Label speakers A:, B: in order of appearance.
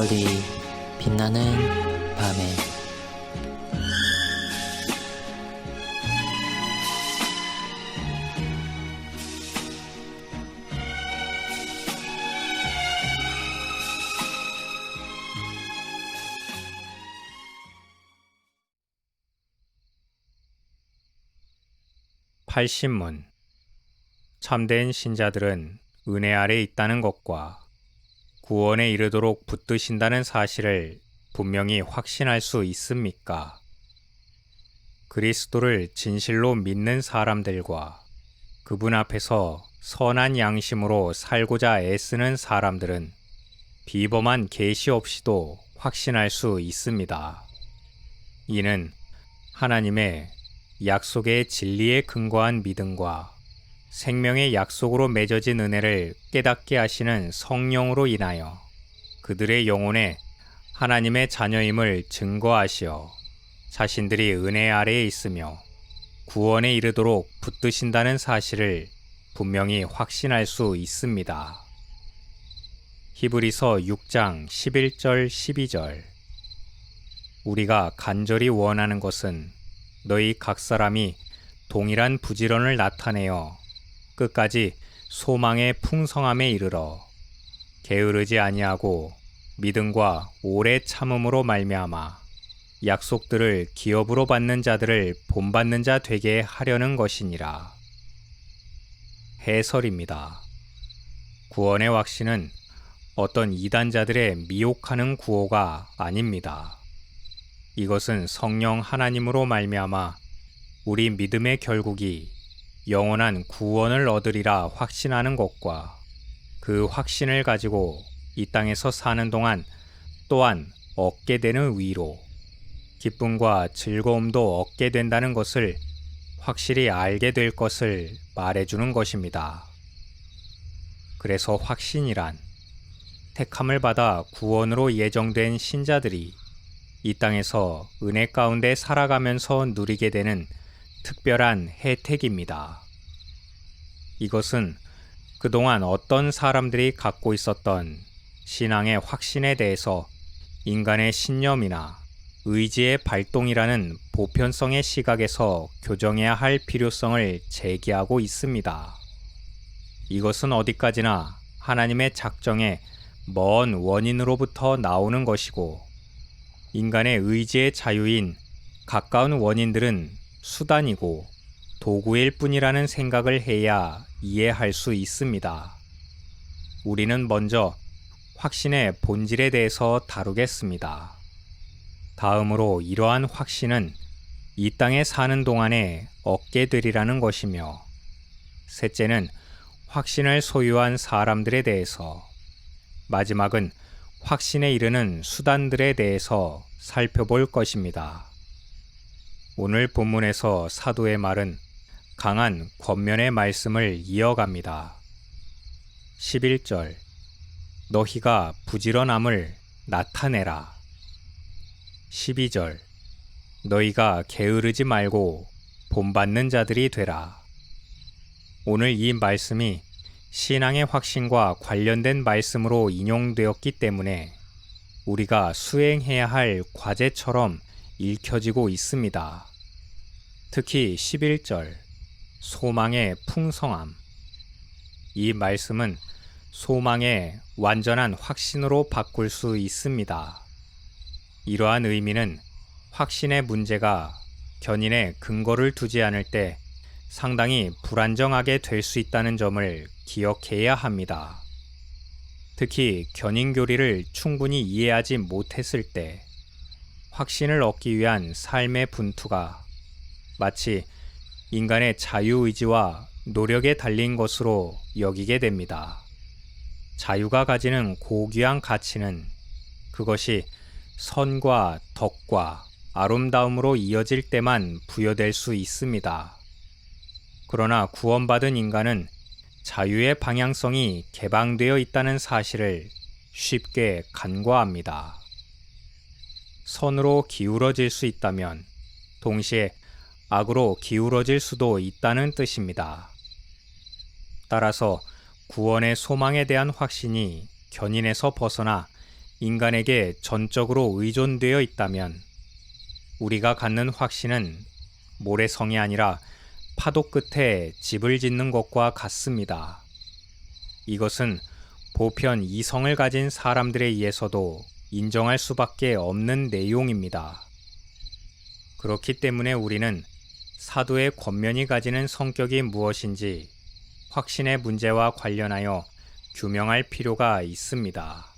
A: 별이 빛나는 밤에.
B: 팔신문. 참된 신자들은 은혜 아래 있다는 것과 구원에 이르도록 붙드신다는 사실을 분명히 확신할 수 있습니까? 그리스도를 진실로 믿는 사람들과 그분 앞에서 선한 양심으로 살고자 애쓰는 사람들은 비범한 계시 없이도 확신할 수 있습니다. 이는 하나님의 약속의 진리에 근거한 믿음과 생명의 약속으로 맺어진 은혜를 깨닫게 하시는 성령으로 인하여 그들의 영혼에 하나님의 자녀임을 증거하시어 자신들이 은혜 아래에 있으며 구원에 이르도록 붙드신다는 사실을 분명히 확신할 수 있습니다. 히브리서 6장 11절 12절 우리가 간절히 원하는 것은 너희 각 사람이 동일한 부지런을 나타내어 끝까지 소망의 풍성함에 이르러 게으르지 아니하고 믿음과 오래 참음으로 말미암아 약속들을 기업으로 받는 자들을 본받는 자 되게 하려는 것이니라. 해설입니다. 구원의 확신은 어떤 이단자들의 미혹하는 구호가 아닙니다. 이것은 성령 하나님으로 말미암아 우리 믿음의 결국이 영원한 구원을 얻으리라 확신하는 것과 그 확신을 가지고 이 땅에서 사는 동안 또한 얻게 되는 위로 기쁨과 즐거움도 얻게 된다는 것을 확실히 알게 될 것을 말해주는 것입니다. 그래서 확신이란 택함을 받아 구원으로 예정된 신자들이 이 땅에서 은혜 가운데 살아가면서 누리게 되는 특별한 혜택입니다. 이것은 그동안 어떤 사람들이 갖고 있었던 신앙의 확신에 대해서 인간의 신념이나 의지의 발동이라는 보편성의 시각에서 교정해야 할 필요성을 제기하고 있습니다. 이것은 어디까지나 하나님의 작정에 먼 원인으로부터 나오는 것이고 인간의 의지의 자유인 가까운 원인들은 수단이고 도구일 뿐이라는 생각을 해야 이해할 수 있습니다. 우리는 먼저 확신의 본질에 대해서 다루겠습니다. 다음으로 이러한 확신은 이 땅에 사는 동안에 얻게 되리라는 것이며, 셋째는 확신을 소유한 사람들에 대해서, 마지막은 확신에 이르는 수단들에 대해서 살펴볼 것입니다. 오늘 본문에서 사도의 말은 강한 권면의 말씀을 이어갑니다. 11절 너희가 부지런함을 나타내라. 12절 너희가 게으르지 말고 본받는 자들이 되라. 오늘 이 말씀이 신앙의 확신과 관련된 말씀으로 인용되었기 때문에 우리가 수행해야 할 과제처럼 읽혀지고 있습니다. 특히 11절 소망의 풍성함 이 말씀은 소망의 완전한 확신으로 바꿀 수 있습니다. 이러한 의미는 확신의 문제가 견인에 근거를 두지 않을 때 상당히 불안정하게 될 수 있다는 점을 기억해야 합니다. 특히 견인 교리를 충분히 이해하지 못했을 때 확신을 얻기 위한 삶의 분투가 마치 인간의 자유의지와 노력에 달린 것으로 여기게 됩니다. 자유가 가지는 고귀한 가치는 그것이 선과 덕과 아름다움으로 이어질 때만 부여될 수 있습니다. 그러나 구원받은 인간은 자유의 방향성이 개방되어 있다는 사실을 쉽게 간과합니다. 선으로 기울어질 수 있다면 동시에 악으로 기울어질 수도 있다는 뜻입니다. 따라서 구원의 소망에 대한 확신이 견인에서 벗어나 인간에게 전적으로 의존되어 있다면 우리가 갖는 확신은 모래성이 아니라 파도 끝에 집을 짓는 것과 같습니다. 이것은 보편 이성을 가진 사람들에 의해서도 인정할 수밖에 없는 내용입니다. 그렇기 때문에 우리는 사도의 권면이 가지는 성격이 무엇인지 확신의 문제와 관련하여 규명할 필요가 있습니다.